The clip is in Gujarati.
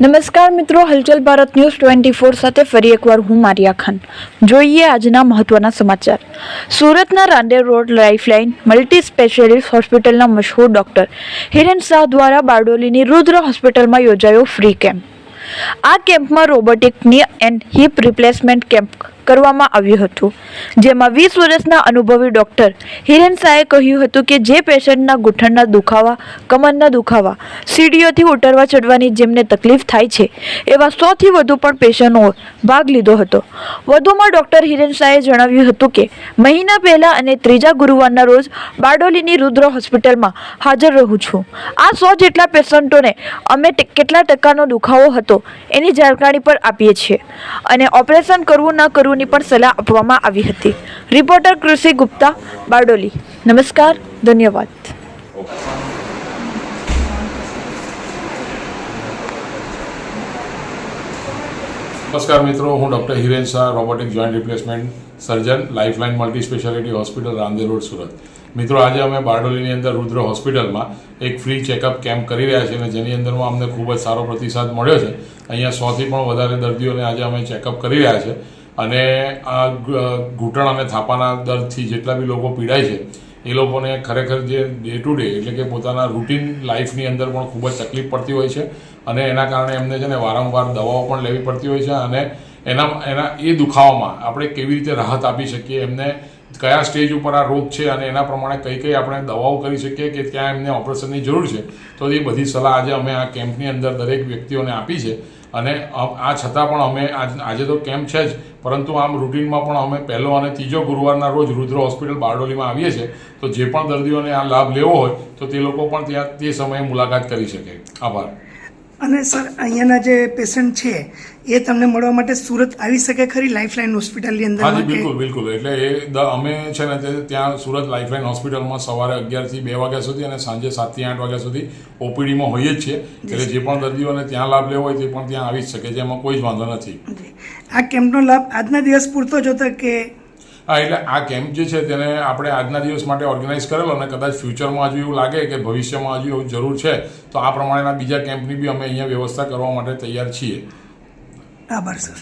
નમસ્કાર મિત્રો, હલચલ ભારત ન્યૂઝ ટ્વેન્ટી ફોર સાથે ફરી એકવાર હું મારિયા ખાન જોઈએ આજના મહત્વના સમાચાર. સુરતના Rander road lifeline multi specialist હોસ્પિટલના મશહૂર ડોક્ટર હિરેન શાહ દ્વારા બારડોલીની રુદ્ર હોસ્પિટલમાં યોજાયો ફ્રી કેમ્પ. આ કેમ્પમાં રોબોટિકની એન્ડ હિપ રિપ્લેસમેન્ટ કેમ્પ કરવામાં આવ્યું હતું. જેમાં વીસ વર્ષના અનુભવી ડૉક્ટર હિરેન શાહે કહ્યું હતું કે જે પેશન્ટના ગૂંઠણના દુખાવા, કમરના દુખાવા, સીડીઓથી ઉતરવા ચડવાની જેમને તકલીફ થાય છે, એવા સોથી વધુ પણ પેશન્ટો ભાગ લીધો હતો. વધુમાં ડૉક્ટર હિરેન શાહે જણાવ્યું હતું કે, મહિના પહેલાં અને ત્રીજા ગુરુવારના રોજ બારડોલીની રુદ્ર હોસ્પિટલમાં હાજર રહું છું. આ સો જેટલા પેશન્ટોને અમે કેટલા ટકાનો દુખાવો હતો એની જાણકારી પણ આપીએ છીએ. અને ઓપરેશન કરવું ન કરવુંની પણ સલાહ આપવામાં આવી હતી. રિપોર્ટર કૃષિ ગુપ્તા, બારડોલી. નમસ્કાર, ધન્યવાદ. નમસ્કાર મિત્રો, હું doctor Hiren Shah, robotic joint replacement surgeon, lifeline multi speciality hospital Rander road Surat. મિત્રો, આજે અમે બારડોલીની અંદર રુદ્ર હોસ્પિટલમાં એક ફ્રી ચેકઅપ કેમ્પ કરી રહ્યા છીએ અને જેની અંદરમાં અમને ખૂબ જ સારો પ્રતિસાદ મળ્યો છે. અહીંયા સોથી પણ વધારે દર્દીઓને આજે અમે ચેકઅપ કરી રહ્યા છે. અને આ ઘૂંટણ અને થાપાના દર્દથી જેટલા બી લોકો પીડાય છે, એ લોકોને ખરેખર જે ડે ટુ ડે એટલે કે પોતાના રૂટીન લાઈફની અંદર પણ ખૂબ જ તકલીફ પડતી હોય છે અને એના કારણે એમને છે ને વારંવાર દવાઓ પણ લેવી પડતી હોય છે અને એના એના એ દુખાવામાં આપણે કેવી રીતે રાહત આપી શકીએ એમને કયા સ્ટેજ ઉપર આ રોગ છે અને એના પ્રમાણે કઈ કઈ આપણે દવાઓ કરી શકીએ કે ત્યાં એમને ઓપરેશનની જરૂર છે, તો એ બધી સલાહ આજે અમે આ કેમ્પની અંદર દરેક વ્યક્તિઓને આપી છે. અને આ છતાં પણ અમે આજ- તો કેમ્પ છે જ, પરંતુ આમ રૂટીનમાં પણ અમે પહેલો અને ત્રીજો ગુરુવારના રોજ રુદ્ર હોસ્પિટલ બારડોલીમાં આવીએ છીએ. તો જે પણ દર્દીઓને આ લાભ લેવો હોય, તો તે લોકો પણ ત્યાં તે સમયે મુલાકાત કરી શકે. આભાર. અને સર અહીંયાના જે પેશન્ટ છે એ તમને મળવા માટે સુરત આવી શકે ખરી લાઇફલાઇન હોસ્પિટલની અંદર? હાજી બિલકુલ બિલકુલ. એટલે એ અમે છે ને ત્યાં સુરત લાઇફલાઇન હોસ્પિટલમાં સવારે અગિયારથી બે વાગ્યા સુધી અને સાંજે સાતથી આઠ વાગ્યા સુધી ઓપીડીમાં હોઈએ જ છીએ. એટલે જે પણ દર્દીઓને ત્યાં લાભ લેવો હોય તે પણ ત્યાં આવી જ શકે છે એમાં કોઈ જ વાંધો નથી. આ કેમ્પનો લાભ આજના દિવસ પૂરતો જ હતો કે એટલે આ કેમ્પ જે છે તેને આપણે આજના દિવસ માટે ઓર્ગેનાઇઝ કરેલો અને કદાચ ફ્યુચરમાં હજુ એવું લાગે કે ભવિષ્યમાં હજુ એવું જરૂર છે, તો આ પ્રમાણેના બીજા કેમ્પની બી અમે અહીંયા વ્યવસ્થા કરવા માટે તૈયાર છીએ. આભાર, સર.